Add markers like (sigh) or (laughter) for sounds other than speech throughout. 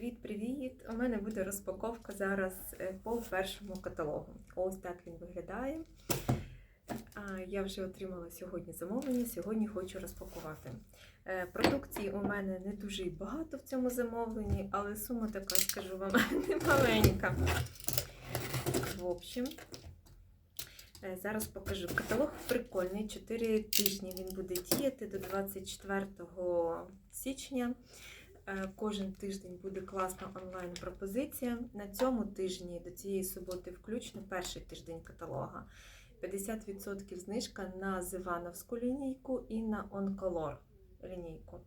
Привіт-привіт! У мене буде розпаковка зараз е, по першому каталогу. Ось так він виглядає. Я вже отримала сьогодні замовлення, сьогодні хочу розпакувати. Е, Продукції у мене не дуже багато в цьому замовленні, але сума така, скажу вам, (laughs) не маленька. В общем, е, зараз покажу. Каталог прикольний, 4 тижні він буде діяти до 24 січня. Е, Кожен тиждень буде класна онлайн-пропозиція. На цьому тижні до цієї суботи включно перший тиждень каталога. 50% знижка на Зивановську лінійку і на Онколор лінійку.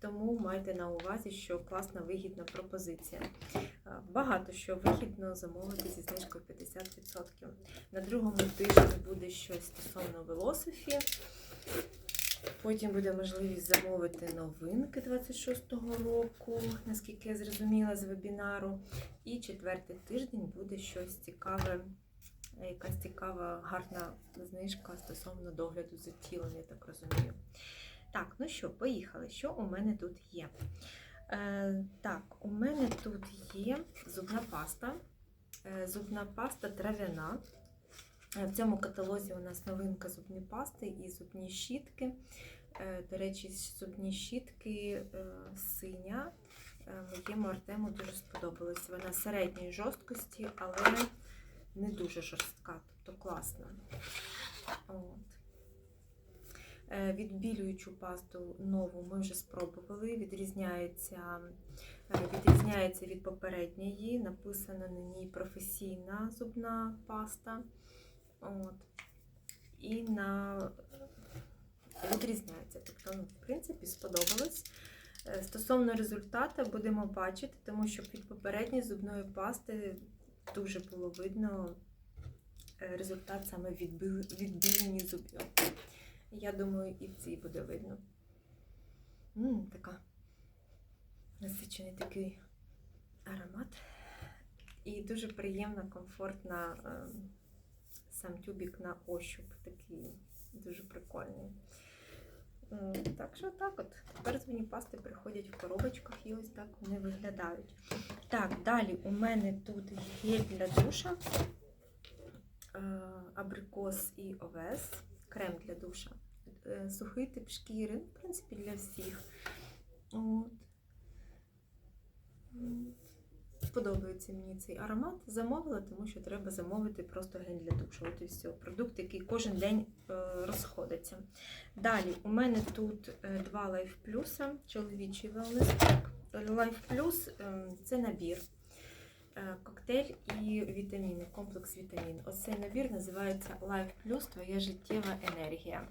Тому майте на увазі, що класна вигідна пропозиція. Е, Багато що вигідно замовити зі знижкою 50%. На другому тижні буде щось стосовно велосифі. Потім буде можливість замовити новинки 26-го року, наскільки я зрозуміла з вебінару. І четвертий тиждень буде щось цікаве, якась цікава, гарна знижка стосовно догляду за тілом, я так розумію. Так, ну що, поїхали. Що у мене тут є? Е, так, у мене тут є зубна паста. Е, зубна паста трав'яна. Е, В цьому каталозі у нас новинка зубні пасти і зубні щітки. Е, До речі, зубні щітки е, синя. Моєму Артему дуже сподобалась. Вона середньої жорсткості, але не дуже жорстка, тобто класна. От. Відбілюючу пасту нову ми вже спробували. Відрізняється, відрізняється від попередньої. Написана на ній професійна зубна паста. От. І на відрізняється. Тобто, ну, в принципі, сподобалось. Е, Стосовно результату будемо бачити, тому що від попередньої зубної пасти дуже було видно е, результат саме відбілені зубів. Я думаю, і в цій буде видно. м така насичений такий аромат. І дуже приємна, комфортна е, сам тюбік на ощуп такий дуже прикольний. Так що так от. Тепер зубні пасти приходять в коробочках і ось так вони виглядають. Так, далі у мене тут гель для душа, е, абрикос і овес, крем для душа, е, сухий тип шкіри, в принципі, для всіх. От. М, Подобається мені цей аромат. Замовила, тому що треба замовити просто гель для душу. От і все. Продукт, який кожен день е, розходиться. Далі, у мене тут е, два Life Plus, чоловічий wellness. Life Plus е, це набір. Коктейль і вітаміни, комплекс вітамін. Ось цей набір називається Life Plus Твоя життєва енергія.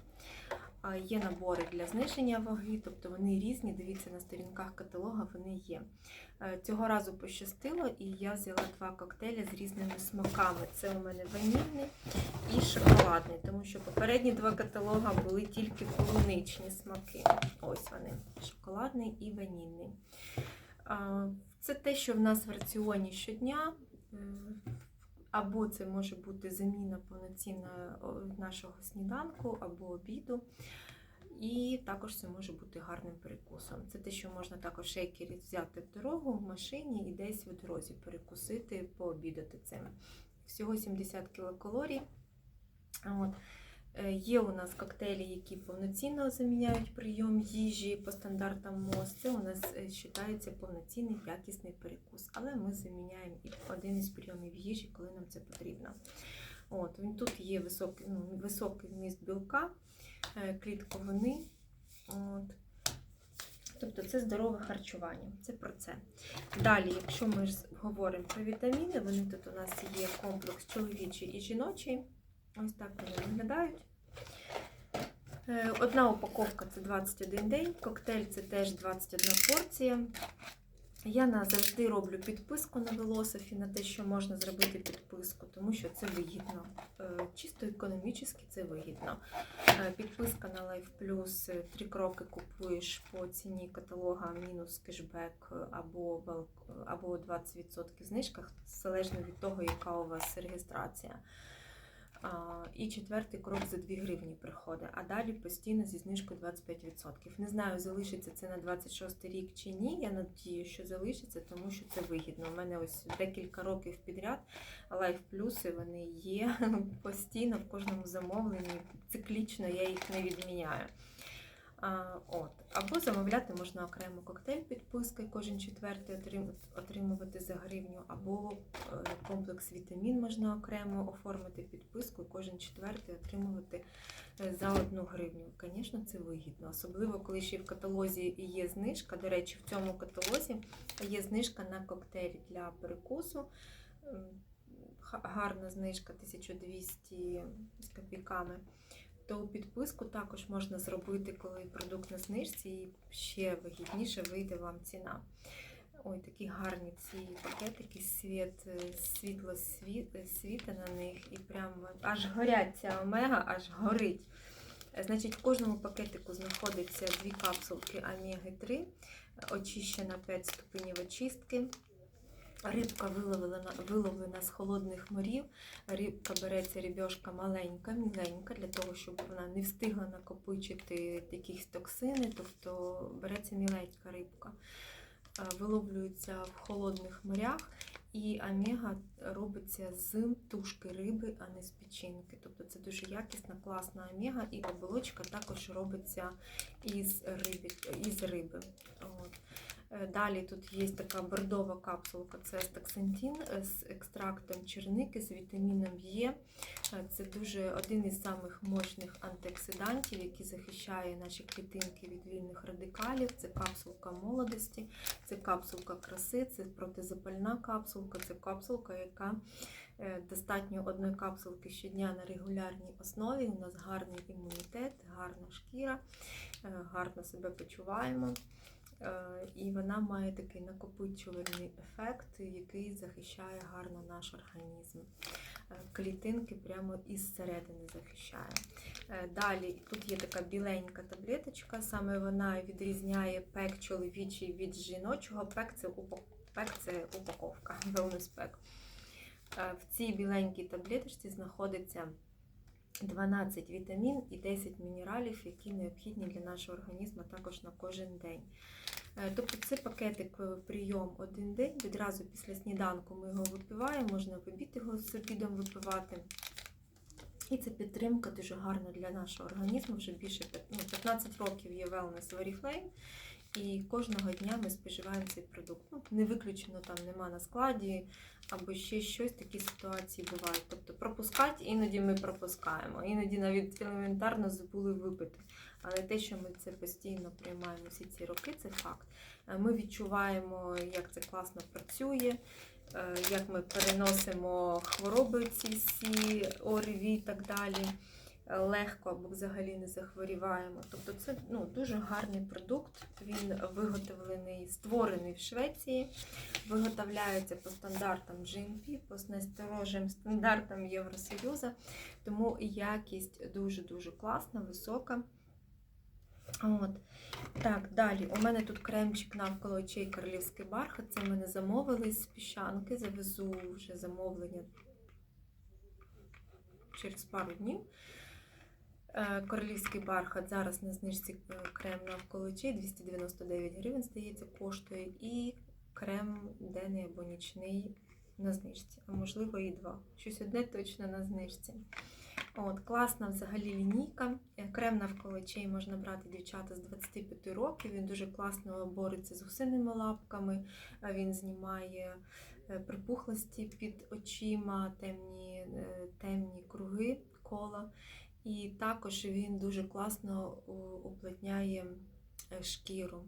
Є набори для зниження ваги, тобто вони різні. Дивіться на сторінках каталога, вони є. Е, Цього разу пощастило, і я взяла два коктейлі з різними смаками. Це у мене ванільний і шоколадний, тому що попередні два каталога були тільки полуничні смаки. Ось вони: шоколадний і ванільний. Це те, що в нас в раціоні щодня. Або це може бути заміна повноцінна нашого сніданку або обіду. І також це може бути гарним перекусом. Це те, що можна також шейкері взяти в дорогу в машині і десь в дорозі перекусити, пообідати цим. Всього 70 кілокалорій. От. Е, Є у нас коктейлі, які повноцінно заміняють прийом їжі по стандартам МОЗ. Це у нас е, вважається повноцінний якісний перекус. Але ми заміняємо один із прийомів їжі, коли нам це потрібно. От, тут є високий, ну, високий вміст білка, е, клітковини. От. Тобто це здорове харчування. Це про це. Далі, якщо ми ж говоримо про вітаміни, вони тут у нас є комплекс чоловічий і жіночий. Ось так вони виглядають. Е, Одна упаковка це 21 день, коктейль це теж 21 порція. Я на- завжди роблю підписку на Велософі на те, що можна зробити підписку, тому що це вигідно. Е, Чисто економічно це вигідно. Е, Підписка на Life Plus, три кроки купуєш по ціні каталога мінус кешбек або, або 20% знижка, залежно від того, яка у вас реєстрація. І четвертий крок за 2 гривні приходить, а далі постійно зі знижкою 25%. Не знаю, залишиться це на 26 рік чи ні. Я надію, що залишиться, тому що це вигідно. У мене ось декілька років підряд лайф плюси вони є (laughs) постійно в кожному замовленні. Циклічно я їх не відміняю. От. Або замовляти можна окремо коктейль підписки, кожен четвертий отрим- отримувати за гривню, або е, комплекс вітамін можна окремо оформити підписку, кожен четвертий отримувати е, за одну гривню. Звісно, це вигідно, особливо коли ще в каталозі є знижка. До речі, в цьому каталозі є знижка на коктейль для перекусу. Гарна знижка 1200 з копійками то підписку також можна зробити, коли продукт на знижці, і ще вигідніше вийде вам ціна. Ой, такі гарні ці пакетики, світ, світло світ, світа на них, і прям аж горять ця омега, аж горить. Е, Значить, в кожному пакетику знаходиться дві капсулки омеги 3, очищена 5 ступенів очистки. Рибка виловлена, виловлена з холодних морів. Рибка береться рібьошка маленька, міленька, для того, щоб вона не встигла накопичити якісь токсини, тобто береться міленька рибка. Е, Виловлюється в холодних морях, і омега робиться з тушки риби, а не з печінки. Тобто це дуже якісна, класна омега, і оболочка також робиться із риби. Із риби. От. Е, Далі тут є така бордова капсулка, це стаксантин е, з екстрактом черники, з вітаміном Е. Е, Це дуже один із самих мощних антиоксидантів, який захищає наші клітинки від вільних радикалів. Це капсулка молодості, це капсулка краси, це протизапальна капсулка, це капсулка, яка достатньо одної капсулки щодня на регулярній основі. У нас гарний імунітет, гарна шкіра, гарно себе почуваємо. Е, І вона має такий накопичувальний ефект, який захищає гарно наш організм. Е, Клітинки прямо із середини захищає. Е, Далі тут є така біленька таблеточка, саме вона відрізняє пек чоловічий від жіночого. Пек це, упаковка, (laughs) wellness В цій біленькій таблеточці знаходиться 12 вітамін і 10 мінералів, які необхідні для нашого організму також на кожен день. Е, Тобто це пакетик е, прийом один день. Відразу після сніданку ми його випиваємо, можна в обід його з обідом випивати. І це підтримка дуже гарна для нашого організму. Вже більше ну, 15 років є wellness Oriflame. І кожного дня ми споживаємо цей продукт. Ну, не виключено, там нема на складі, або ще щось, такі ситуації бувають. Тобто пропускати іноді ми пропускаємо, іноді навіть елементарно забули випити. Але те, що ми це постійно приймаємо всі ці роки, це факт. Е, Ми відчуваємо, як це класно працює, е, як ми переносимо хвороби ці всі, ОРВІ і так далі. Легко або взагалі не захворіваємо. Тобто це ну, дуже гарний продукт. Він виготовлений, створений в Швеції, виготовляється по стандартам GMP, по найсторожим стандартам Євросоюзу. Тому якість дуже-дуже класна, висока. От. Так, далі. У мене тут кремчик навколо очей королівський бархат. Це мене замовили з піщанки. Завезу вже замовлення через пару днів. Е, Королівський бархат зараз на знижці е, крем навколо очей 299 гривень, здається, коштує. І крем денний або нічний на знижці. А можливо і два. Щось одне точно на знижці. От, класна взагалі лінійка. Е, Крем навколо очей можна брати дівчата з 25 років. Він дуже класно бореться з гусиними лапками. Він знімає припухлості під очима, темні, темні круги кола. І також він дуже класно уплотняє е, шкіру.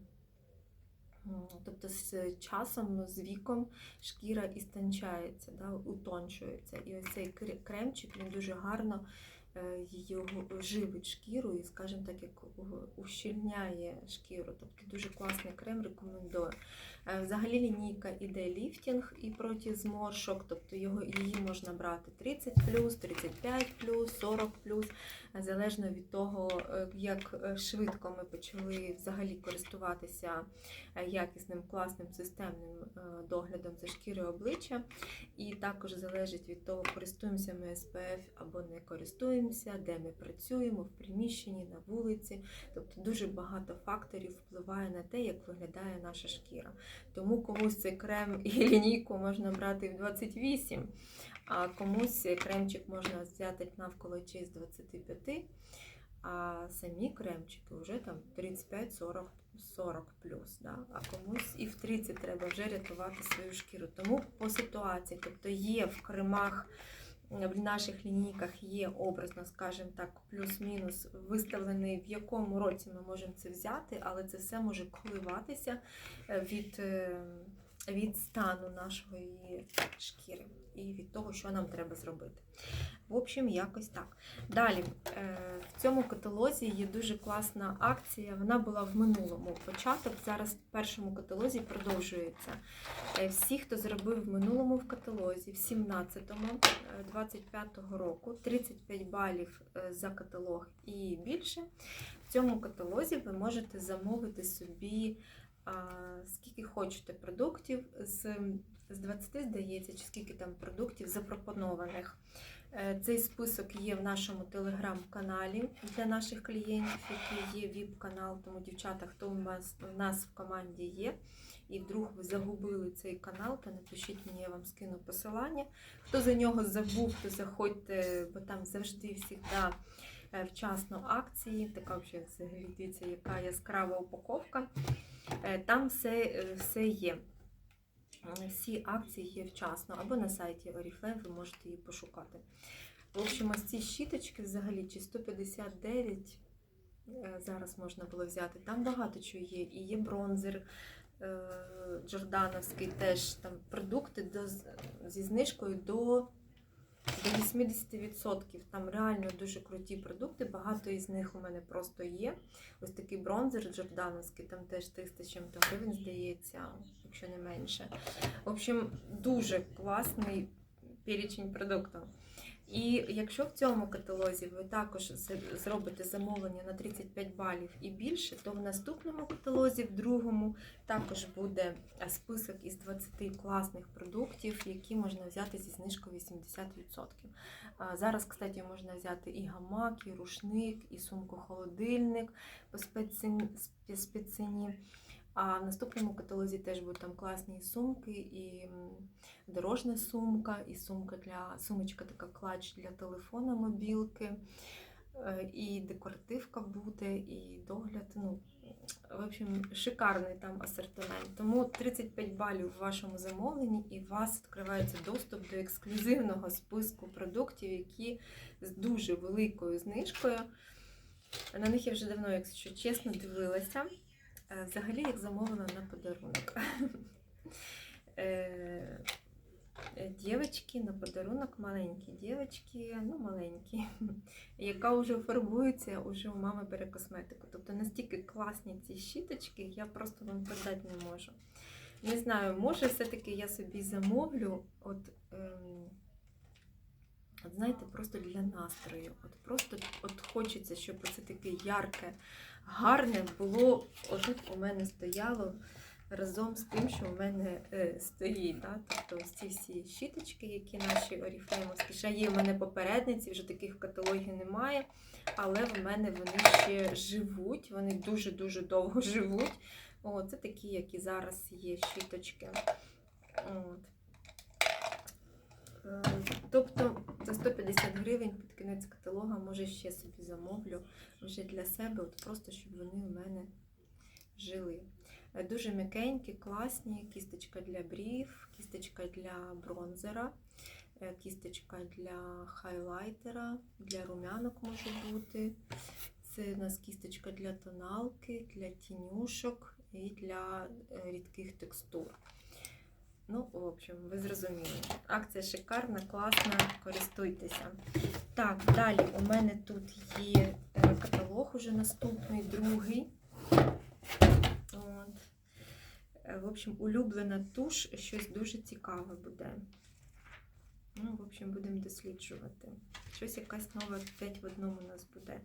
Тобто з часом, з віком шкіра істончається, да, утончується. І ось цей кремчик він дуже гарно е, її живить шкіру і, скажімо так, як ущільняє шкіру. Тобто дуже класний крем, рекомендую. Е, Взагалі лінійка іде ліфтінг і проти зморшок, тобто його, її можна брати 30 35 40 залежно від того, е, як е, швидко ми почали взагалі користуватися е, якісним, класним системним е, доглядом за шкірою обличчя. І також залежить від того, користуємося ми СПФ або не користуємося, де ми працюємо, в приміщенні, на вулиці. Тобто дуже багато факторів впливає на те, як виглядає наша шкіра. Тому комусь цей крем і (laughs) лінійку можна брати в 28, а комусь кремчик можна взяти навколо чи з 25, а самі кремчики вже там 35-40 40 плюс, да? а комусь і в 30 треба вже рятувати свою шкіру. Тому по ситуації, тобто є в кремах, в наших лінійках є образно, скажімо так, плюс-мінус виставлений, в якому році ми можемо це взяти, але це все може коливатися е, від, е, від стану нашої шкіри і від того, що нам треба зробити. В общем, якось так. Далі, е, в цьому каталозі є дуже класна акція. Вона була в минулому початок. Зараз в першому каталозі продовжується. Е, Всі, хто зробив в минулому в каталозі, в 17-му, е, 25-го року, 35 балів е, за каталог і більше. В цьому каталозі ви можете замовити собі скільки хочете продуктів з, з 20, здається, чи скільки там продуктів запропонованих. Е, Цей список є в нашому телеграм-каналі для наших клієнтів, який є ВІП-канал. Тому, дівчата, хто у нас, у нас в команді є, і вдруг ви загубили цей канал, то напишіть мені, я вам скину посилання. Хто за нього забув, то заходьте, бо там завжди всегда е, вчасно акції. Така вже дивіться, яка яскрава упаковка. Е, Там все, е, все є. Всі акції є вчасно, або на сайті Oriflame ви можете її пошукати. В общем, ось ці щіточки взагалі чи 159 е, зараз можна було взяти. Там багато чого є. І є бронзер Джордановський, теж там продукти до, зі знижкою до, до 80%. Там реально дуже круті продукти. Багато із них у мене просто є. Ось такий бронзер Джордановський, там теж 300 з чим-то гривень, здається, якщо не менше. В общем, дуже класний перечень продуктів. І якщо в цьому каталозі ви також зробите замовлення на 35 балів і більше, то в наступному каталозі, в другому, також буде е, список із 20 класних продуктів, які можна взяти зі знижкою 80%. Зараз, кстати, можна взяти і гамак, і рушник, і сумку-холодильник по спецціні. А в наступному каталозі теж будуть там класні сумки, і дорожня сумка, і сумка для сумочка така клач для телефона, мобілки, е, і декоративка буде, і догляд. Ну, в общем, шикарний там асортимент. Тому 35 балів в вашому замовленні, і у вас відкривається доступ до ексклюзивного списку продуктів, які з дуже великою знижкою. На них я вже давно, якщо чесно, дивилася. Е, Взагалі їх замовила на подарунок. Е, е, Дівочки на подарунок, маленькі дівчатки, ну маленькі, яка вже фарбується, уже у мами бере косметику. Тобто настільки класні ці щіточки, я просто вам передати не можу. Не знаю, може все-таки я собі замовлю, от, ем, от знаєте, просто для настрою. От просто от хочеться, щоб це таке ярке, гарне було, отут у мене стояло разом з тим, що у мене е, стоїть. Да? Тобто ось ці всі щіточки, які наші оріфлеймовські, ще є в мене попередниці, вже таких в каталогі немає, але в мене вони ще живуть, вони дуже-дуже довго (laughs) живуть. О, це такі, які зараз є щіточки. От. Е, Тобто за 150 гривень під кінець каталога, може ще собі замовлю вже для себе, от просто щоб вони у мене жили. Е, Дуже м'якенькі, класні, кісточка для брів, кісточка для бронзера, е, кісточка для хайлайтера, для румянок може бути. Це у нас кісточка для тоналки, для тінюшок і для рідких текстур. Ну, в общем, ви зрозуміли. Акція шикарна, класна, користуйтеся. Так, далі у мене тут є е, каталог уже наступний, другий. От. Е, В общем, улюблена туш, щось дуже цікаве буде. Ну, в общем, будемо досліджувати. Щось якась нова 5 в одному у нас буде.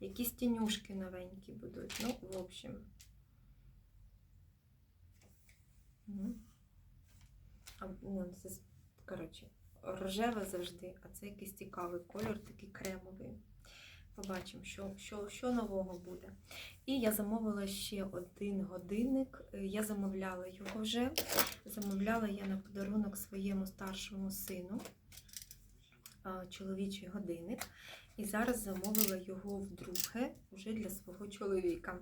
Якісь тінюшки новенькі будуть. Ну, в общем. А, ну, це, коротше, рожева завжди, а це якийсь цікавий кольор, такий кремовий. Побачимо, що, що, що нового буде. І я замовила ще один годинник. Е, Я замовляла його вже. Замовляла я на подарунок своєму старшому сину чоловічий годинник. І зараз замовила його вдруге вже для свого чоловіка.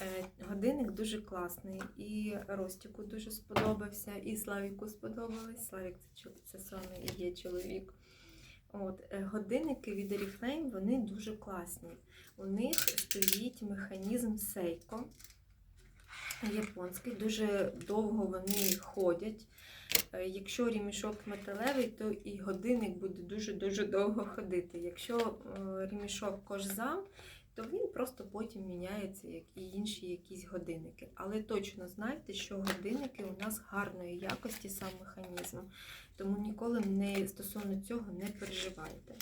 Е, Годинник дуже класний, і Ростіку дуже сподобався, і Славіку сподобалось. Славік це, саме і є чоловік. От, е, годинники від Oriflame, вони дуже класні. У них стоїть механізм Seiko японський, дуже довго вони ходять. Е, Якщо ремішок металевий, то і годинник буде дуже-дуже довго ходити. Якщо ремішок кожзам, то він просто потім міняється, як і інші якісь годинники. Але точно знайте, що годинники у нас гарної якості сам механізм. Тому ніколи не стосовно цього не переживайте.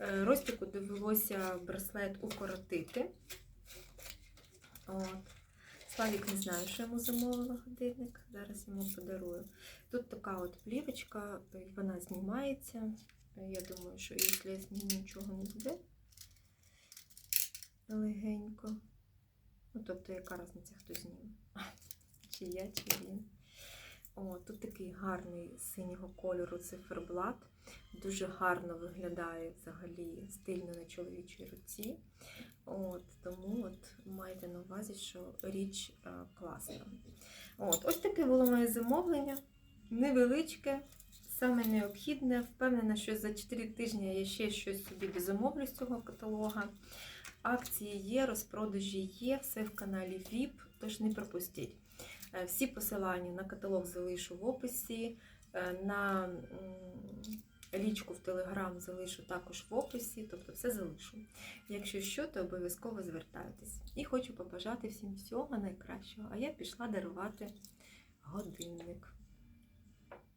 Е, Ростику довелося браслет укоротити. От. Славік не знає, що йому замовила годинник. Зараз йому подарую. Тут така от плівочка, е, вона знімається. Е, Я думаю, що якщо я зніму, нічого не буде легенько. Ну, тобто, яка різниця, хто зніме? (laughs) Чи я, чи він. О, тут такий гарний синього кольору циферблат. Дуже гарно виглядає взагалі стильно на чоловічій руці. От, тому от майте на увазі, що річ е, класна. От, ось таке було моє замовлення. Невеличке, саме необхідне. Впевнена, що за 4 тижні я ще щось собі дозамовлю з цього каталога. Акції є, розпродажі є, все в каналі VIP, тож не пропустіть. Е, Всі посилання на каталог залишу в описі. е, На лічку в Телеграм залишу також в описі, тобто все залишу. Якщо що, то обов'язково звертайтесь. І хочу побажати всім всього найкращого. А я пішла дарувати годинник.